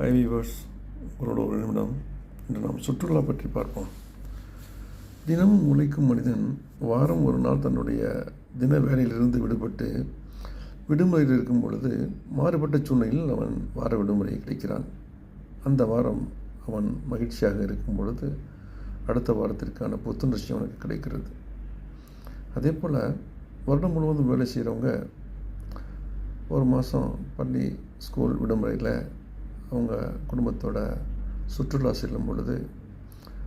High viewers உங்களோட ஒரு நிமிடம் இன்று நாம் சுற்றுலா பற்றி பார்ப்போம். தினமும் உழைக்கும் மனிதன் வாரம் ஒரு நாள் தன்னுடைய தின வேலையிலிருந்து விடுபட்டு விடுமுறையில் இருக்கும் பொழுது மாறுபட்ட சூழ்நிலையில் அவன் வார விடுமுறை கிடைக்கிறான். அந்த வாரம் அவன் மகிழ்ச்சியாக இருக்கும் பொழுது அடுத்த வாரத்திற்கான புத்துணர்ச்சி அவனுக்கு கிடைக்கிறது. அதே போல் வருடம் முழுவதும் வேலை செய்கிறவங்க ஒரு மாதம் பள்ளி ஸ்கூல் விடுமுறையில் அவங்க குடும்பத்தோட சுற்றுலா செல்லும் பொழுது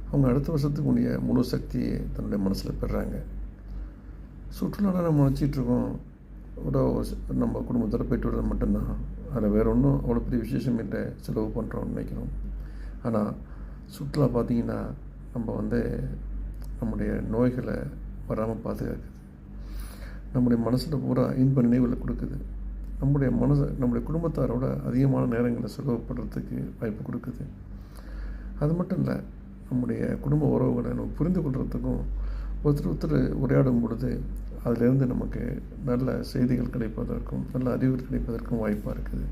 அவங்க அடுத்த வருஷத்துக்கு உடைய முழு சக்தியை தன்னுடைய மனசில் பெறாங்க. சுற்றுலாவில் நம்ம நினச்சிட்ருக்கோம் ஒரு நம்ம குடும்பத்தோட போயிட்டு வர்றது மட்டும்தான். அதில் வேறு ஒன்றும் அவ்வளோ பெரிய விசேஷம் இல்லை செலவு பண்ணுறோம்னு நினைக்கிறோம். ஆனால் சுற்றுலா பார்த்திங்கன்னா நம்ம வந்து நம்முடைய நோய்களை வராமல் பாதுகாக்குது. நம்முடைய மனசில் பூரா இன்ப நினைவுகளை கொடுக்குது. நம்முடைய மனசை நம்முடைய குடும்பத்தாரோட அதிகமான நேரங்களை செலவுப்படுறதுக்கு வாய்ப்பு கொடுக்குது. அது மட்டும் இல்லை நம்முடைய குடும்ப உறவுகளை நம்ம புரிந்து கொள்கிறதுக்கும் ஒருத்தர் ஒருத்தர் உரையாடும் பொழுது அதிலிருந்து நமக்கு நல்ல செய்திகள் கிடைப்பதற்கும் நல்ல அறிவுகள் கிடைப்பதற்கும் வாய்ப்பாக இருக்குது.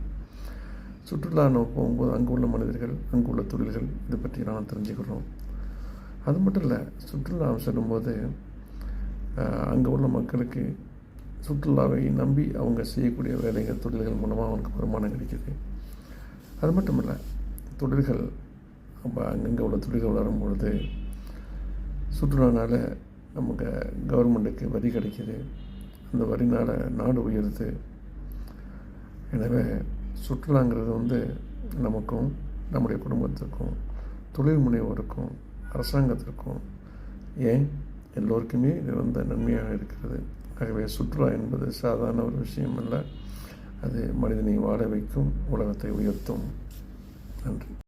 சுற்றுலா நம்ம போகும்போது அங்கே உள்ள மனிதர்கள் அங்கே உள்ள தொழில்கள் இதை பற்றி நாம் தெரிஞ்சுக்கிறோம். அது மட்டும் இல்லை சுற்றுலா செல்லும்போது அங்கே உள்ள மக்களுக்கு சுற்றுலாவை நம்பி அவங்க செய்யக்கூடிய வேலைகள் தொழில்கள் மூலமாக அவனுக்கு வருமானம் கிடைக்கிது. அது மட்டும் இல்லை தொழில்கள் அப்போ அங்கங்கே உள்ள தொழில்கள் வரும்பொழுது சுற்றுலானால் நமக்கு கவர்மெண்ட்டுக்கு வரி கிடைக்கிது. அந்த வரினால் நாடு உயருது. எனவே சுற்றுலாங்கிறது வந்து நமக்கும் நம்முடைய குடும்பத்துக்கும் தொழில் முனைவோருக்கும் அரசாங்கத்திற்கும் ஏன் எல்லோருக்குமே இது வந்து நன்மையாக இருக்கிறது. ஆகவே சுற்றுலா என்பது சாதாரண ஒரு விஷயம் அல்ல அது மனிதனை வாழ வைக்கும் உலகத்தை உயர்த்தும். நன்றி.